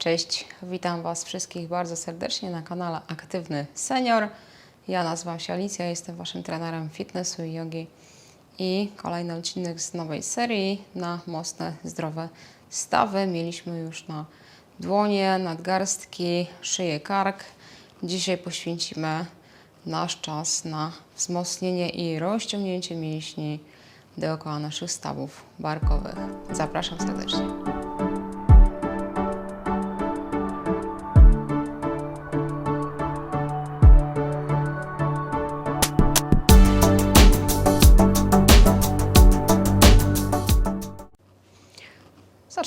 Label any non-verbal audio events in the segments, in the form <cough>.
Cześć, witam Was wszystkich bardzo serdecznie na kanale Aktywny Senior. Ja nazywam się Alicja, jestem Waszym trenerem fitnessu i jogi i kolejny odcinek z nowej serii na mocne, zdrowe stawy. Mieliśmy już na dłonie, nadgarstki, szyję, kark. Dzisiaj poświęcimy nasz czas na wzmocnienie i rozciągnięcie mięśni dookoła naszych stawów barkowych. Zapraszam serdecznie.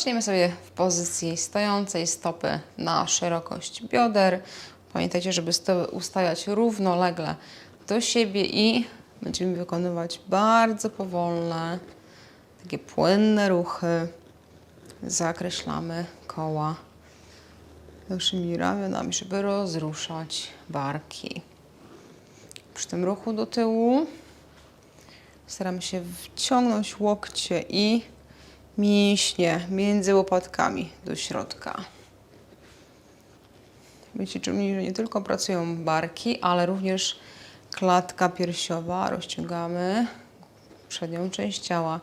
Zaczniemy sobie w pozycji stojącej stopy na szerokość bioder. Pamiętajcie, żeby ustawiać równolegle do siebie i będziemy wykonywać bardzo powolne, takie płynne ruchy. Zakreślamy koła naszymi ramionami, żeby rozruszać barki. Przy tym ruchu do tyłu staramy się wciągnąć łokcie i mięśnie między łopatkami do środka. Wyćwiczymy, że nie tylko pracują barki, ale również klatka piersiowa. Rozciągamy przednią część ciała,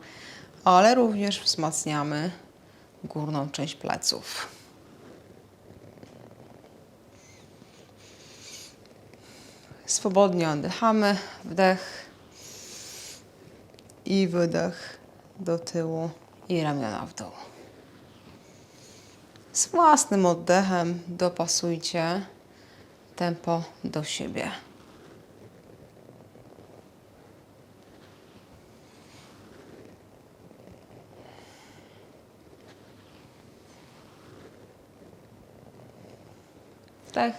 ale również wzmacniamy górną część pleców. Swobodnie oddychamy. Wdech i wydech do tyłu i ramiona w dół. Z własnym oddechem dopasujcie tempo do siebie. Wdech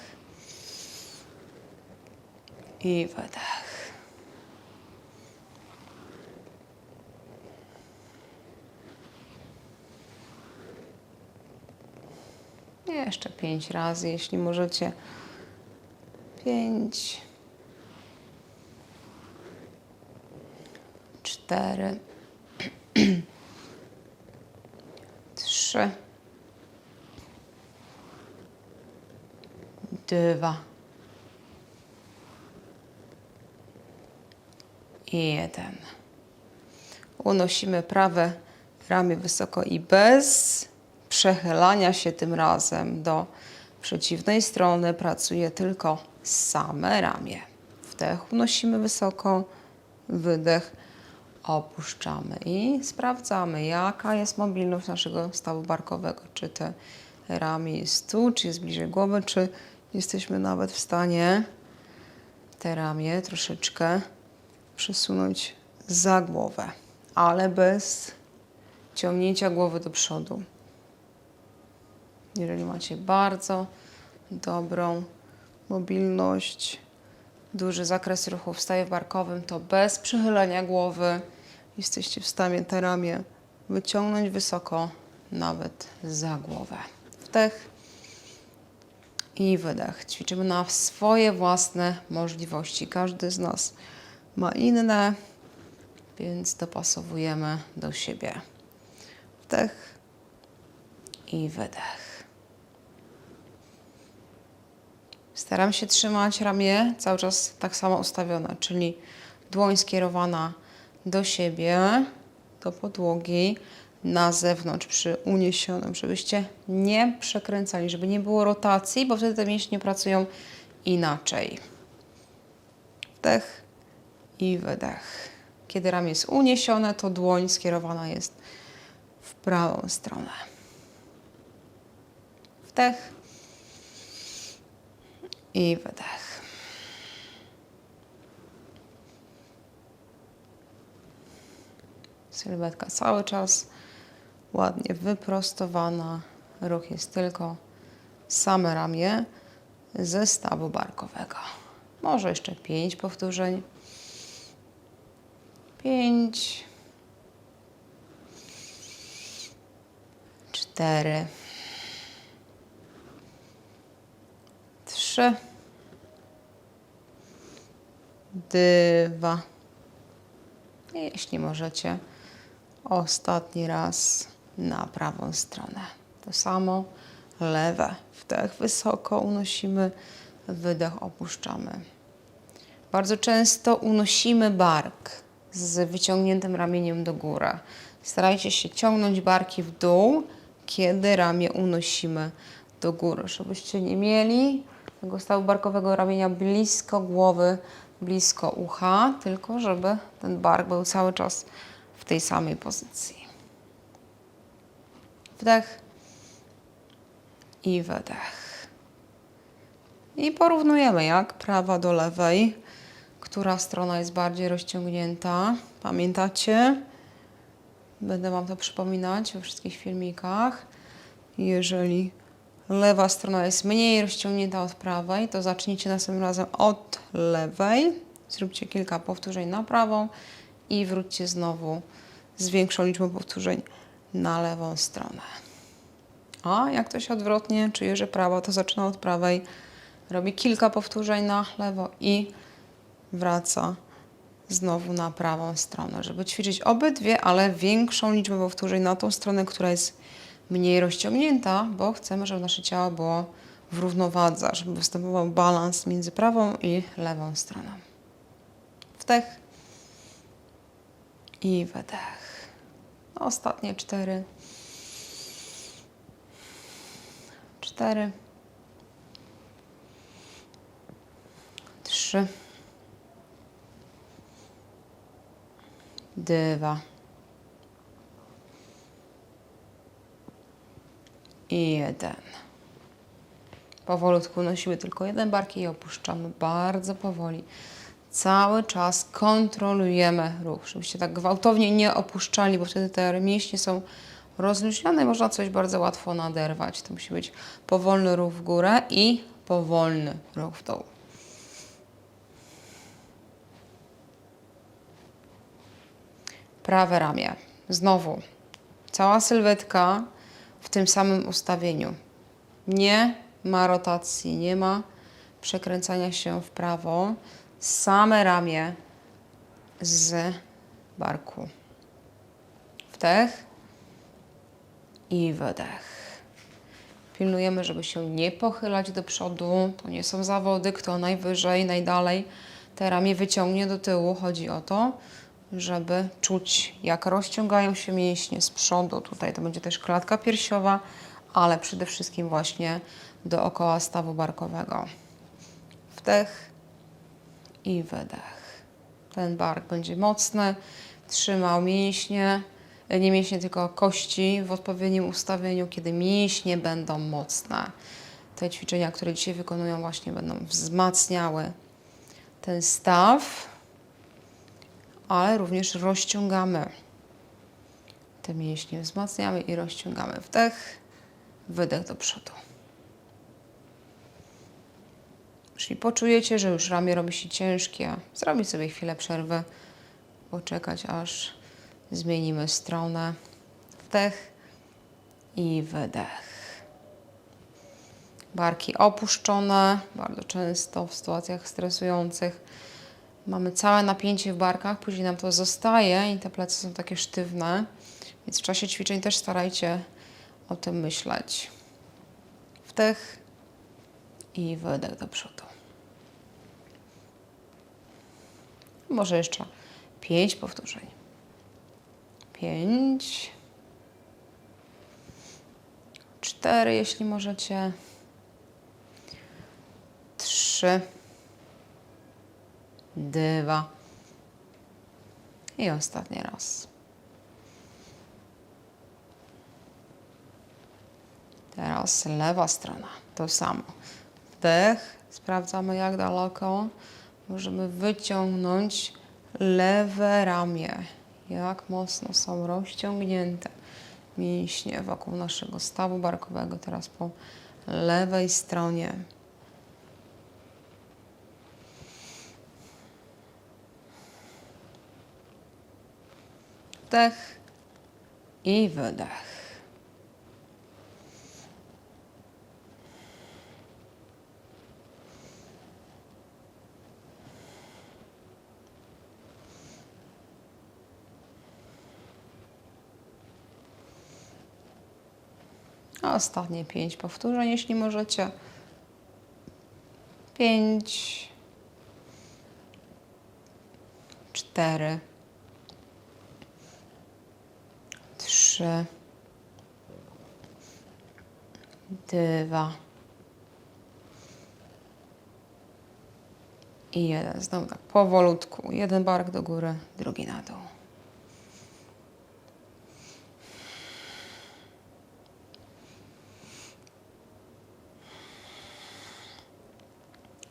i wydech. Jeszcze pięć razy, jeśli możecie. Pięć. Cztery. <clears throat> Trzy. Dwa. I jeden. Unosimy prawe ramię wysoko i bez przechylania się tym razem do przeciwnej strony pracuje tylko same ramię. Wdech unosimy wysoko, wydech opuszczamy i sprawdzamy, jaka jest mobilność naszego stawu barkowego. Czy te ramię jest tu, czy jest bliżej głowy, czy jesteśmy nawet w stanie te ramię troszeczkę przesunąć za głowę, ale bez ciągnięcia głowy do przodu. Jeżeli macie bardzo dobrą mobilność, duży zakres ruchu w stawie barkowym, to bez przychylenia głowy jesteście w stanie te ramię wyciągnąć wysoko, nawet za głowę. Wdech i wydech. Ćwiczymy na swoje własne możliwości. Każdy z nas ma inne, więc dopasowujemy do siebie. Wdech i wydech. Staram się trzymać ramię cały czas tak samo ustawione, czyli dłoń skierowana do siebie, do podłogi, na zewnątrz przy uniesionym, żebyście nie przekręcali, żeby nie było rotacji, bo wtedy te mięśnie pracują inaczej. Wdech i wydech. Kiedy ramię jest uniesione, to dłoń skierowana jest w prawą stronę. Wdech i wydech. Sylwetka cały czas ładnie wyprostowana. Ruch jest tylko same ramię zestawu barkowego. Może jeszcze pięć powtórzeń. Pięć. Cztery. Trzy. Dwa. Jeśli możecie, ostatni raz na prawą stronę. To samo, lewe. Wdech wysoko unosimy, wydech opuszczamy. Bardzo często unosimy bark z wyciągniętym ramieniem do góry. Starajcie się ciągnąć barki w dół, kiedy ramię unosimy do góry, żebyście nie mieli tego stawu barkowego ramienia blisko głowy, blisko ucha, tylko żeby ten bark był cały czas w tej samej pozycji. Wdech i wydech. I porównujemy jak prawa do lewej, która strona jest bardziej rozciągnięta. Pamiętacie? Będę Wam to przypominać we wszystkich filmikach. Jeżeli lewa strona jest mniej rozciągnięta od prawej, to zacznijcie następnym razem od lewej. Zróbcie kilka powtórzeń na prawą i wróćcie znowu z większą liczbą powtórzeń na lewą stronę. A jak ktoś odwrotnie czuje, że prawa, to zaczyna od prawej, robi kilka powtórzeń na lewo i wraca znowu na prawą stronę, żeby ćwiczyć obydwie, ale większą liczbę powtórzeń na tą stronę, która jest mniej rozciągnięta, bo chcemy, żeby nasze ciało było w równowadze, żeby występował balans między prawą i lewą stroną. Wdech i wydech. Ostatnie cztery. Cztery. Trzy. Dwa. I jeden. Powolutku nosimy tylko jeden bark i opuszczamy bardzo powoli. Cały czas kontrolujemy ruch, żebyście tak gwałtownie nie opuszczali, bo wtedy te mięśnie są rozluźnione i można coś bardzo łatwo naderwać. To musi być powolny ruch w górę i powolny ruch w dół. Prawe ramię. Znowu. Cała sylwetka w tym samym ustawieniu. Nie ma rotacji, nie ma przekręcania się w prawo. Same ramię z barku. Wdech i wydech. Pilnujemy, żeby się nie pochylać do przodu. To nie są zawody, kto najwyżej, najdalej te ramię wyciągnie do tyłu. Chodzi o to, żeby czuć, jak rozciągają się mięśnie z przodu. Tutaj to będzie też klatka piersiowa, ale przede wszystkim właśnie dookoła stawu barkowego. Wdech i wydech. Ten bark będzie mocny, trzymał mięśnie, nie mięśnie, tylko kości w odpowiednim ustawieniu, kiedy mięśnie będą mocne. Te ćwiczenia, które dzisiaj wykonują, właśnie będą wzmacniały ten staw, ale również rozciągamy te mięśnie, wzmacniamy i rozciągamy. Wdech, wydech do przodu. Jeśli poczujecie, że już ramię robi się ciężkie, zrobić sobie chwilę przerwy, poczekać aż zmienimy stronę. Wdech i wydech. Barki opuszczone, bardzo często w sytuacjach stresujących. Mamy całe napięcie w barkach, później nam to zostaje i te plecy są takie sztywne, więc w czasie ćwiczeń też starajcie o tym myśleć. Wdech i wydech do przodu. Może jeszcze pięć powtórzeń. Pięć. Cztery, jeśli możecie. Trzy. Dwa. I ostatni raz. Teraz lewa strona. To samo. Wdech. Sprawdzamy jak daleko. Możemy wyciągnąć lewe ramię. Jak mocno są rozciągnięte mięśnie wokół naszego stawu barkowego. Teraz po lewej stronie. Wdech i wydech. Ostatnie pięć powtórzeń, jeśli możecie. Pięć. Cztery. Trzy. Dwa. I jeden. Znowu tak powolutku. Jeden bark do góry, drugi na dół.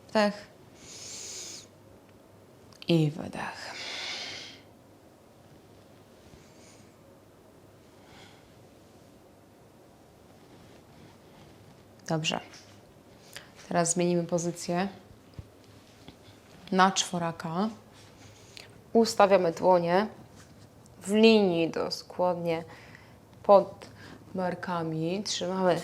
Wdech. I wydech. Dobrze. Teraz zmienimy pozycję na czworaka. Ustawiamy dłonie w linii dosłownie pod barkami. Trzymamy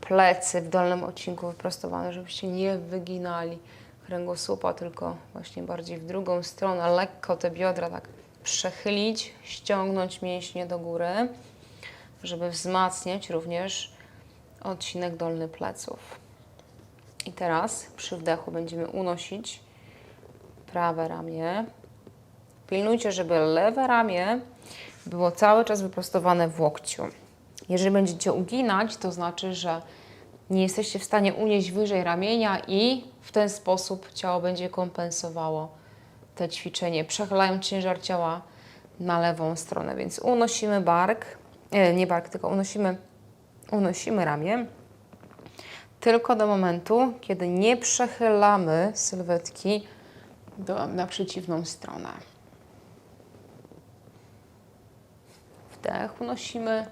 plecy w dolnym odcinku wyprostowane, żebyście nie wyginali kręgosłupa, tylko właśnie bardziej w drugą stronę. Lekko te biodra tak przechylić, ściągnąć mięśnie do góry, żeby wzmacniać również odcinek dolny pleców. I teraz przy wdechu będziemy unosić prawe ramię. Pilnujcie, żeby lewe ramię było cały czas wyprostowane w łokciu. Jeżeli będziecie uginać, to znaczy, że nie jesteście w stanie unieść wyżej ramienia i w ten sposób ciało będzie kompensowało te ćwiczenie, przechylając ciężar ciała na lewą stronę. Więc unosimy bark, nie, nie bark, tylko unosimy, unosimy ramię tylko do momentu, kiedy nie przechylamy sylwetki do, na przeciwną stronę. Wdech unosimy,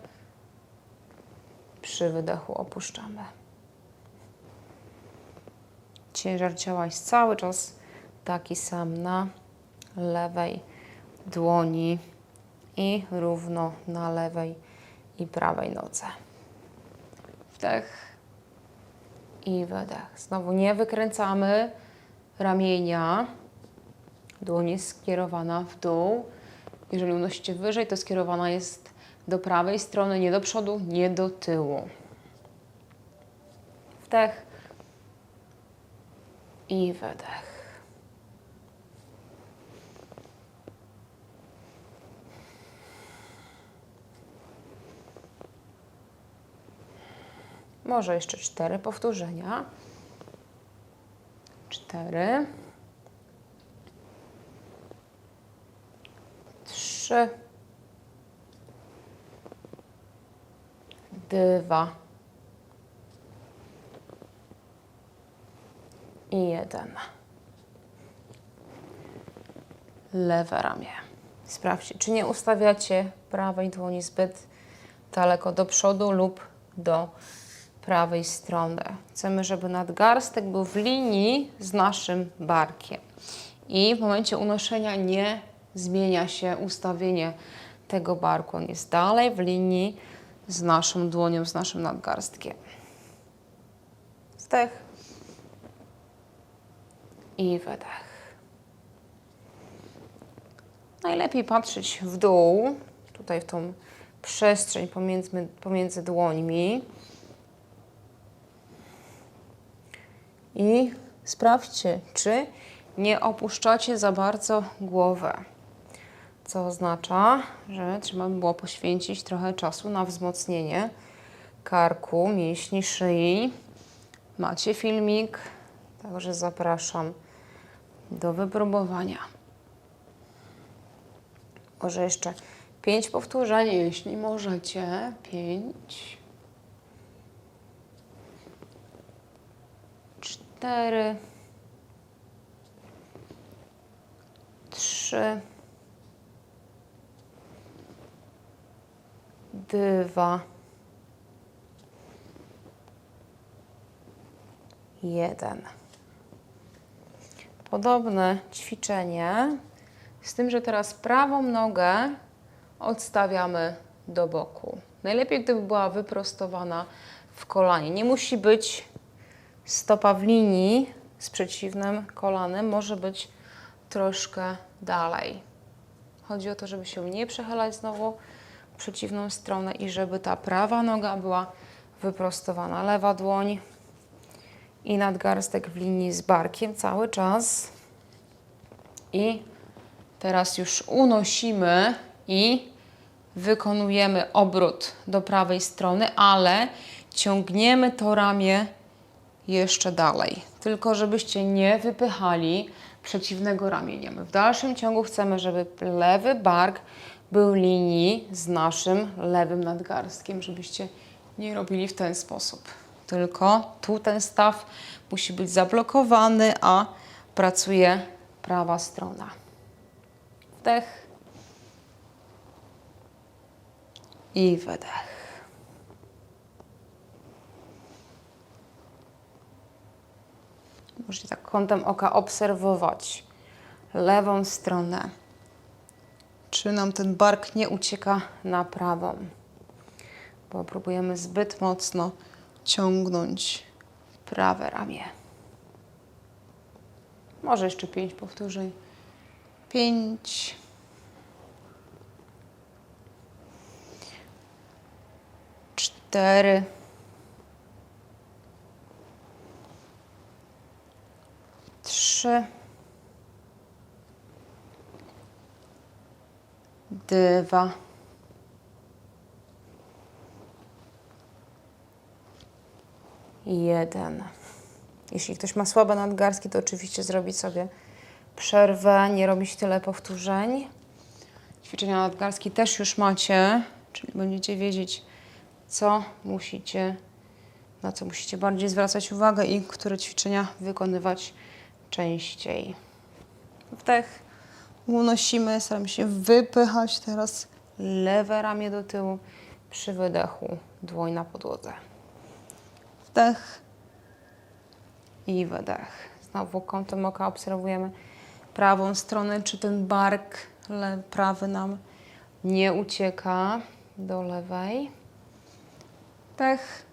przy wydechu opuszczamy. Ciężar ciała jest cały czas taki sam na lewej dłoni i równo na lewej i prawej nodze. Wdech i wydech. Znowu nie wykręcamy ramienia. Dłoń jest skierowana w dół. Jeżeli unosicie wyżej, to skierowana jest do prawej strony, nie do przodu, nie do tyłu. Wdech i wydech. Może jeszcze cztery powtórzenia. Cztery. Trzy. Dwa. I jeden. Lewe ramię. Sprawdźcie, czy nie ustawiacie prawej dłoni zbyt daleko do przodu lub do prawej strony. Chcemy, żeby nadgarstek był w linii z naszym barkiem. I w momencie unoszenia nie zmienia się ustawienie tego barku. On jest dalej w linii z naszą dłonią, z naszym nadgarstkiem. Wdech i wydech. Najlepiej patrzeć w dół, tutaj w tą przestrzeń pomiędzy, pomiędzy dłońmi. I sprawdźcie, czy nie opuszczacie za bardzo głowę. Co oznacza, że trzeba by było poświęcić trochę czasu na wzmocnienie karku, mięśni szyi. Macie filmik, także zapraszam do wypróbowania. Może jeszcze pięć powtórzeń, jeśli możecie. Pięć. Cztery. Trzy. Dwa. Jeden. Podobne ćwiczenie, z tym, że teraz prawą nogę odstawiamy do boku. Najlepiej, gdyby była wyprostowana w kolanie. Nie musi być stopa w linii z przeciwnym kolanem, może być troszkę dalej. Chodzi o to, żeby się nie przechylać znowu w przeciwną stronę i żeby ta prawa noga była wyprostowana lewa dłoń i nadgarstek w linii z barkiem cały czas. I teraz już unosimy i wykonujemy obrót do prawej strony, ale ciągniemy to ramię jeszcze dalej. Tylko żebyście nie wypychali przeciwnego ramienia. My w dalszym ciągu chcemy, żeby lewy bark był linii z naszym lewym nadgarstkiem, żebyście nie robili w ten sposób. Tylko tu ten staw musi być zablokowany, a pracuje prawa strona. Wdech i wydech. Możecie tak kątem oka obserwować lewą stronę. Czy nam ten bark nie ucieka na prawą? Bo próbujemy zbyt mocno ciągnąć prawe ramię. Może jeszcze pięć powtórzeń. Pięć. Cztery. Trzy. Dwa. Jeden. Jeśli ktoś ma słabe nadgarstki, to oczywiście zrobić sobie przerwę, nie robić tyle powtórzeń. Ćwiczenia nadgarstki też już macie, czyli będziecie wiedzieć, co musicie, na co musicie bardziej zwracać uwagę i które ćwiczenia wykonywać częściej. Wdech. Unosimy, staramy się wypychać teraz lewe ramię do tyłu. Przy wydechu dłoń na podłodze. Wdech i wydech. Znowu kątem oka obserwujemy prawą stronę, czy ten bark prawy nam nie ucieka do lewej. Wdech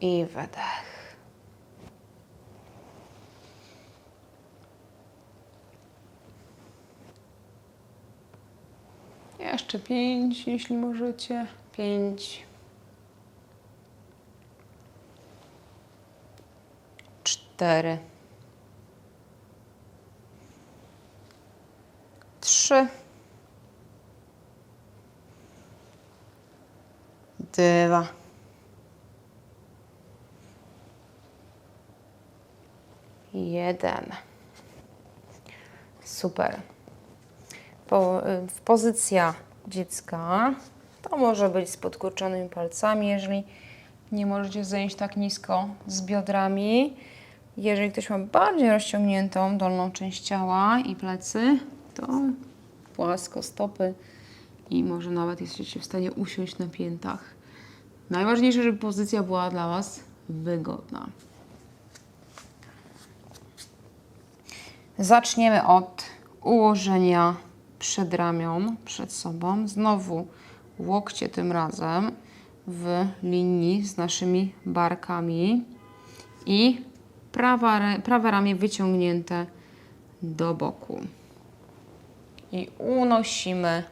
i wydech. Jeszcze pięć, jeśli możecie. Pięć. Cztery. Trzy. Dwa. Jeden. Super. Po, pozycja dziecka to może być z podkurczonymi palcami, jeżeli nie możecie zejść tak nisko z biodrami. Jeżeli ktoś ma bardziej rozciągniętą dolną część ciała i plecy, to płasko stopy i może nawet jesteście w stanie usiąść na piętach. Najważniejsze, żeby pozycja była dla Was wygodna. Zaczniemy od ułożenia przedramion przed sobą. Znowu łokcie tym razem w linii z naszymi barkami i prawa, prawe ramię wyciągnięte do boku. I unosimy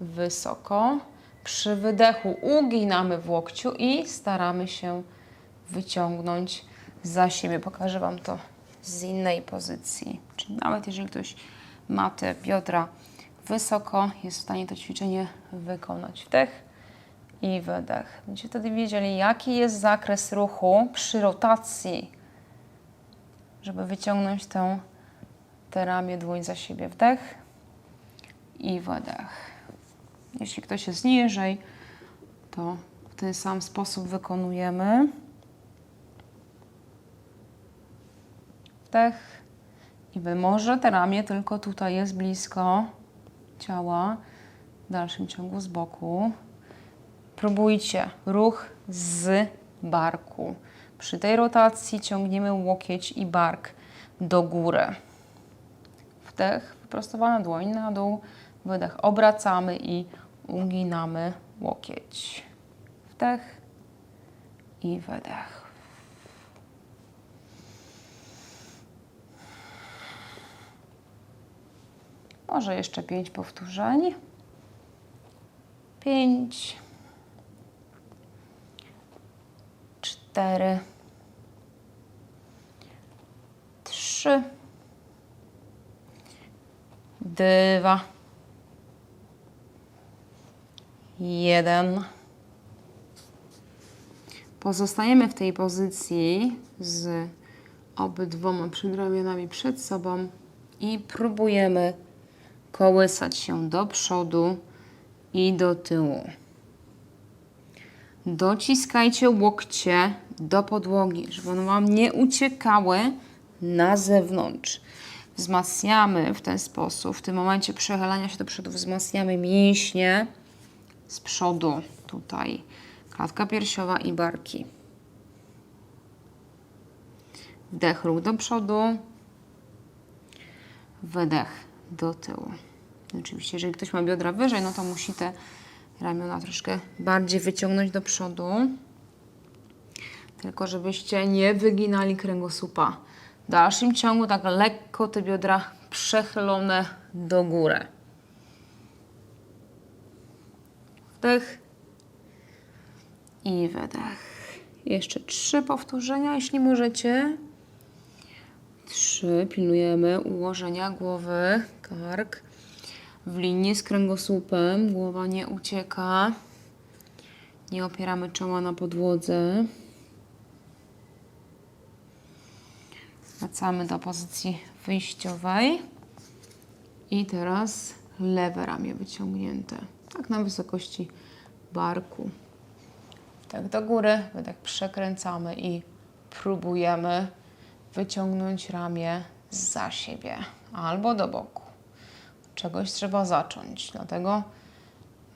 wysoko. Przy wydechu uginamy w łokciu i staramy się wyciągnąć za siebie. Pokażę Wam to z innej pozycji. Czyli nawet jeżeli ktoś ma te biodra wysoko, jest w stanie to ćwiczenie wykonać. Wdech i wydech. Będziecie wtedy wiedzieli, jaki jest zakres ruchu przy rotacji, żeby wyciągnąć tę, te ramię dłoń za siebie. Wdech i wydech. Jeśli ktoś jest niżej, to w ten sam sposób wykonujemy. Wdech i wy może te ramię tylko tutaj jest blisko ciała, w dalszym ciągu z boku. Próbujcie ruch z barku. Przy tej rotacji ciągniemy łokieć i bark do góry. Wdech, wyprostowana dłoń na dół, wydech, obracamy i uginamy łokieć. Wdech i wydech. Może jeszcze pięć powtórzeń. Pięć. cztery, trzy, dwa, jeden. Pozostajemy w tej pozycji z obydwoma przedramionami przed sobą i próbujemy kołysać się do przodu i do tyłu. Dociskajcie łokcie do podłogi, żeby one Wam nie uciekały na zewnątrz. Wzmacniamy w ten sposób, w tym momencie przechylania się do przodu, wzmacniamy mięśnie z przodu, tutaj, klatka piersiowa i barki. Wdech, ruch do przodu, wydech do tyłu. Oczywiście, jeżeli ktoś ma biodra wyżej, no to musi te ramiona troszkę bardziej wyciągnąć do przodu. Tylko żebyście nie wyginali kręgosłupa. W dalszym ciągu tak lekko te biodra przechylone do góry. Wdech i wydech. Jeszcze trzy powtórzenia, jeśli możecie. Trzy. Pilnujemy ułożenia głowy, kark w linii z kręgosłupem. Głowa nie ucieka. Nie opieramy czoła na podłodze. Wracamy do pozycji wyjściowej. I teraz lewe ramię wyciągnięte. Tak na wysokości barku. Tak do góry, wydech przekręcamy i próbujemy wyciągnąć ramię za siebie albo do boku. Czegoś trzeba zacząć, dlatego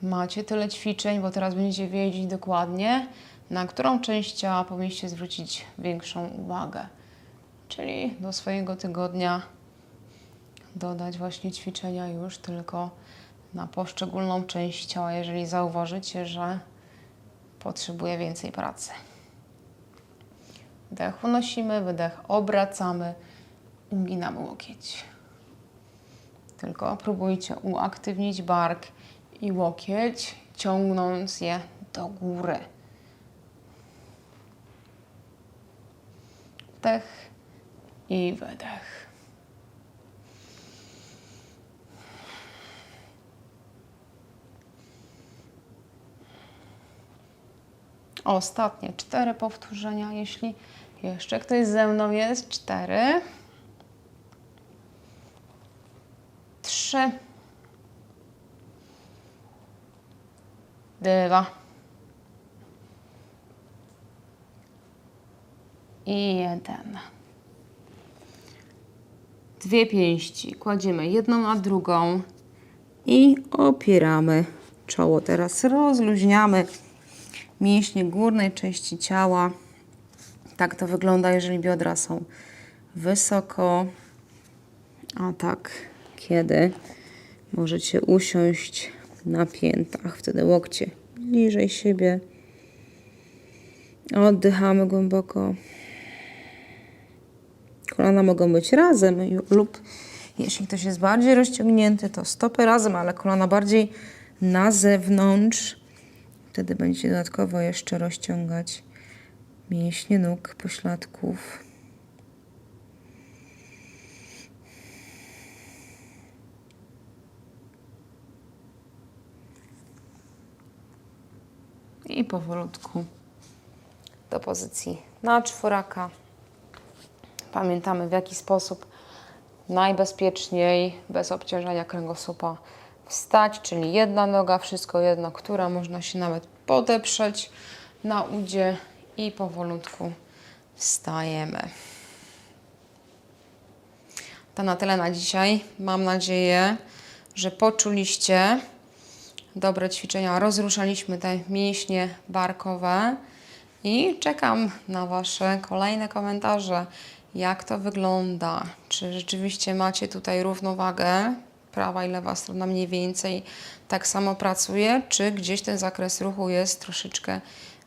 macie tyle ćwiczeń, bo teraz będziecie wiedzieć dokładnie, na którą część ciała powinniście zwrócić większą uwagę. Czyli do swojego tygodnia dodać właśnie ćwiczenia już tylko na poszczególną część ciała, jeżeli zauważycie, że potrzebuje więcej pracy. Wdech unosimy, wydech obracamy, uginamy łokieć. Tylko próbujcie uaktywnić bark i łokieć, ciągnąc je do góry. Wdech i wydech. Ostatnie cztery powtórzenia, jeśli jeszcze ktoś ze mną jest. Cztery. Trzy. Dwa. I jeden. Dwie pięści. Kładziemy jedną na drugą i opieramy czoło. Teraz rozluźniamy mięśnie górnej części ciała. Tak to wygląda, jeżeli biodra są wysoko. A tak, kiedy możecie usiąść na piętach, wtedy łokcie bliżej siebie. Oddychamy głęboko. Kolana mogą być razem lub jeśli ktoś jest bardziej rozciągnięty, to stopy razem, ale kolana bardziej na zewnątrz. Wtedy będziecie dodatkowo jeszcze rozciągać mięśnie nóg, pośladków. I powolutku do pozycji na czworaka. Pamiętamy w jaki sposób najbezpieczniej, bez obciążenia kręgosłupa wstać, czyli jedna noga, wszystko jedno, która można się nawet podeprzeć na udzie i powolutku wstajemy. To na tyle na dzisiaj. Mam nadzieję, że poczuliście dobre ćwiczenia. Rozruszaliśmy te mięśnie barkowe i czekam na Wasze kolejne komentarze. Jak to wygląda? Czy rzeczywiście macie tutaj równowagę? Prawa i lewa strona mniej więcej tak samo pracuje, czy gdzieś ten zakres ruchu jest troszeczkę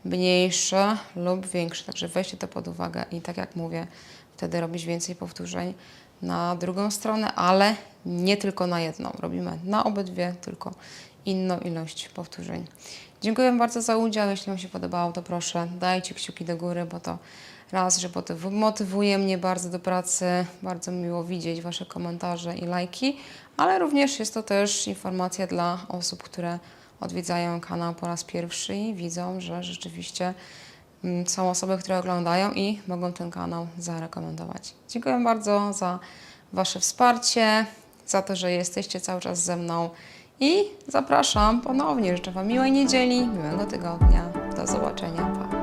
mniejszy lub większy. Także weźcie to pod uwagę i tak jak mówię, wtedy robić więcej powtórzeń na drugą stronę, ale nie tylko na jedną. Robimy na obydwie, tylko inną ilość powtórzeń. Dziękuję bardzo za udział. Jeśli Wam się podobało, to proszę dajcie kciuki do góry, bo to raz, że motyw- motywuje mnie bardzo do pracy. Bardzo miło widzieć Wasze komentarze i lajki, ale również jest to też informacja dla osób, które odwiedzają kanał po raz pierwszy i widzą, że rzeczywiście mm, są osoby, które oglądają i mogą ten kanał zarekomendować. Dziękuję bardzo za Wasze wsparcie, za to, że jesteście cały czas ze mną i zapraszam ponownie. Życzę Wam miłej niedzieli, miłego tygodnia. Do zobaczenia. Pa.